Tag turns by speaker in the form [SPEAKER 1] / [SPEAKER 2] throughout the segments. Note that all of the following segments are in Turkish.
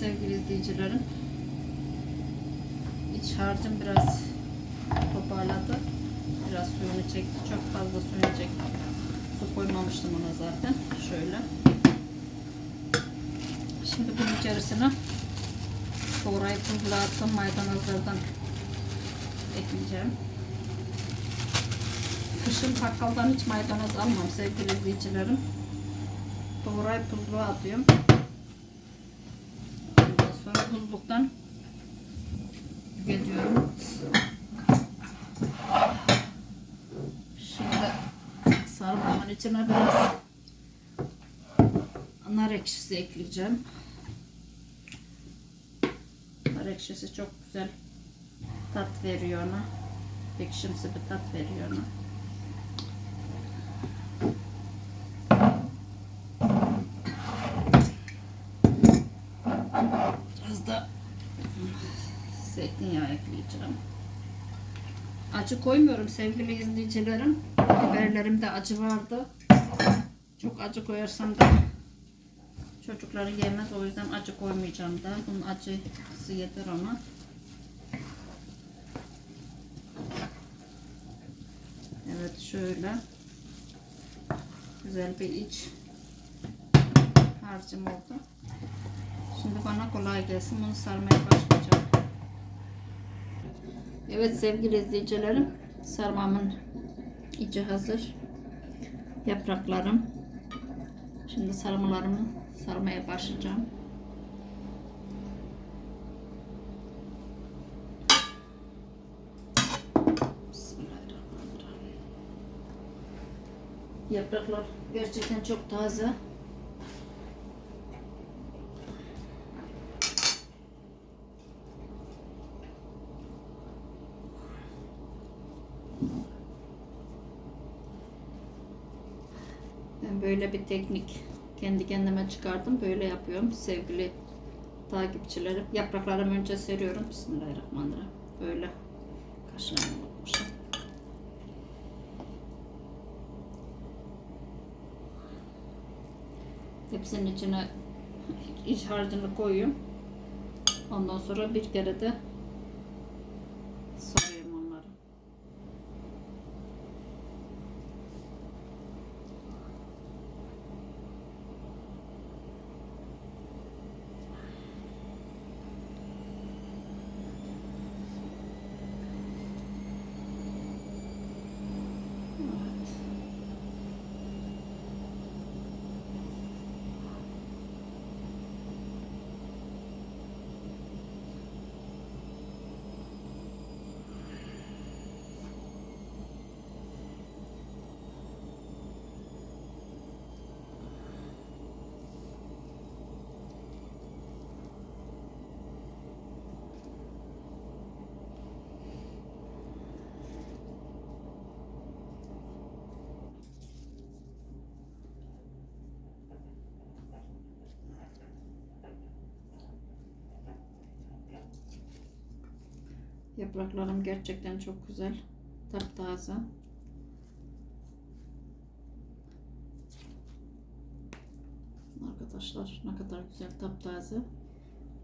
[SPEAKER 1] sevgili izleyicilerim. İç harcım biraz toparladı. Biraz suyunu çekti. Çok fazla suyunu çekti. Su koymamıştım ona zaten. Şöyle. Şimdi bunun içerisine doğrayıp tuzla attım maydanozlardan ekleyeceğim. Kışın bakkaldan hiç maydanoz almam sevgili izleyicilerim. Doğrayıp tuzluğa atıyorum. Buzluktan geliyorum. Şimdi sarmamın içine biraz nar ekşisi ekleyeceğim. Nar ekşisi çok güzel tat veriyor ona. Ekşimsi bir tat veriyor ona. Biraz da zeytinyağı ekleyeceğim. Acı koymuyorum sevgili izleyicilerim. Biberlerimde acı vardı. Çok acı koyarsam da çocukları yemez. O yüzden acı koymayacağım da. Bunun acısı yeter ona. Evet şöyle. Güzel bir iç harcım oldu. Şimdi bana kolay gelsin. Bunu sarmaya başlayacağım. Evet sevgili izleyicilerim. Sarmamın içi hazır. Yapraklarım. Şimdi sarmalarımı sarmaya başlayacağım. Yapraklar gerçekten çok taze. Böyle bir teknik kendi kendime çıkardım. Böyle yapıyorum sevgili takipçilerim. Yapraklarımı önce seriyorum. Bismillahirrahmanirrahim. Böyle kaşığımı unutmuşum. Hepsinin içine iç harcını koyuyorum. Ondan sonra bir kere de sarıyorum onları. Evet. Yapraklarım gerçekten çok güzel. Taptaze. Arkadaşlar ne kadar güzel taptaze.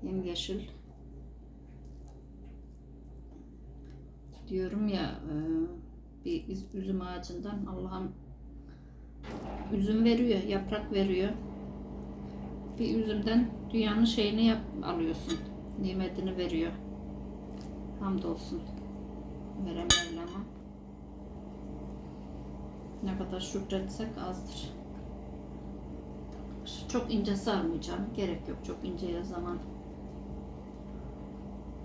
[SPEAKER 1] Yemyeşil. Diyorum ya e, bir üzüm ağacından Allah'ım üzüm veriyor, yaprak veriyor. Bir üzümden dünyanın şeyini yap, alıyorsun. Nimetini veriyor. Hamdolsun. Veren Mevlam'a. Ne kadar şükretsek azdır. Çok ince sarmayacağım. Gerek yok çok inceye zaman.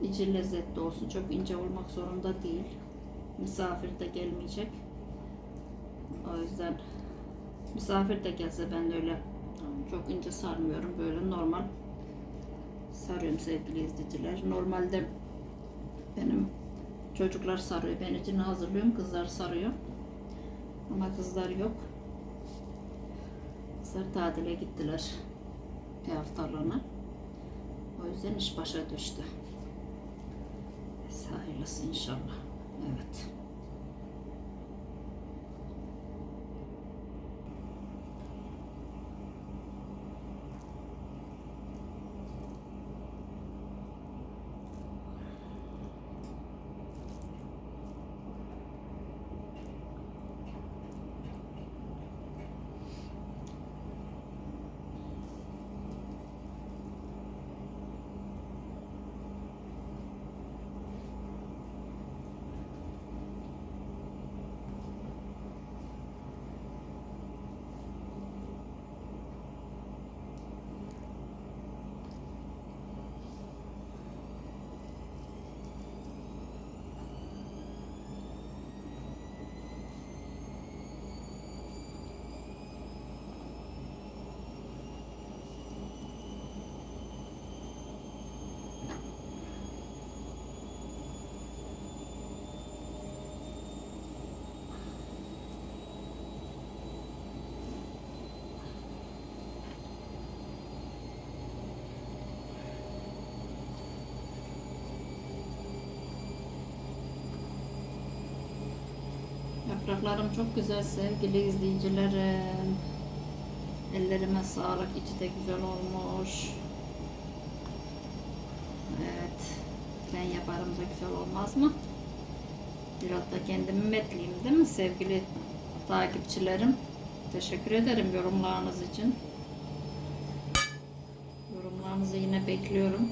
[SPEAKER 1] İçi lezzetli olsun. Çok ince olmak zorunda değil. Misafir de gelmeyecek. O yüzden misafir de gelse ben de öyle çok ince sarmıyorum. Böyle normal sarıyorum sevgili izleyiciler. Normalde benim çocuklar sarıyor. Ben için hazırlıyorum. Kızlar sarıyor. Ama kızlar yok. Kızlar tatile gittiler. Bir haftalığına. O yüzden iş başa düştü. Hayırlısı inşallah. Evet. Yapraklarım çok güzel sevgili izleyicilerim. Ellerime sağlık. içi de güzel olmuş. Evet. Ben yaparım da güzel olmaz mı? Biraz da kendimi metleyeyim değil mi sevgili takipçilerim? Teşekkür ederim yorumlarınız için. Yorumlarınızı yine bekliyorum.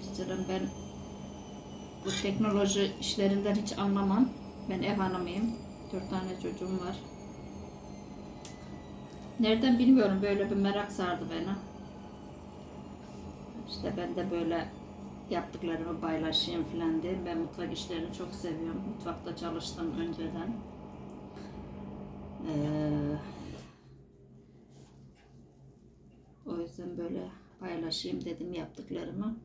[SPEAKER 1] İzleyicilerim ben bu teknoloji işlerinden hiç anlamam. Ben ev hanımıyım. Dört tane çocuğum var. Nereden bilmiyorum böyle bir merak sardı beni. İşte ben de böyle yaptıklarımı paylaşayım falan diye. Ben mutfak işlerini çok seviyorum. Mutfakta çalıştım önceden. Ee, o yüzden böyle paylaşayım dedim yaptıklarımı.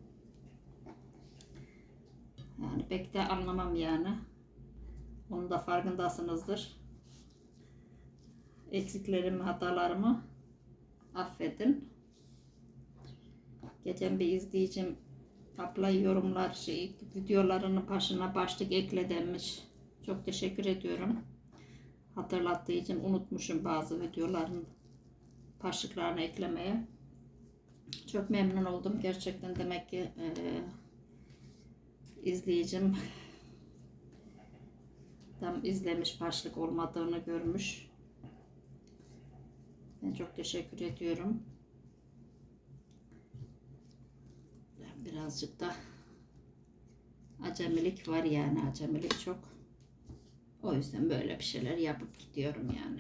[SPEAKER 1] Pek de anlamam yani. Onun da farkındasınızdır. Eksiklerimi, hatalarımı affedin. Geçen bir izleyicim abla yorumlar şey videolarının başına başlık ekle demiş. Çok teşekkür ediyorum. Hatırlattığı için unutmuşum bazı videoların başlıklarını eklemeye. Çok memnun oldum. Gerçekten demek ki eee izleyicim tam izlemiş başlık olmadığını görmüş. Ben çok teşekkür ediyorum. Ben birazcık da acemilik var yani acemilik çok. O yüzden böyle bir şeyler yapıp gidiyorum yani.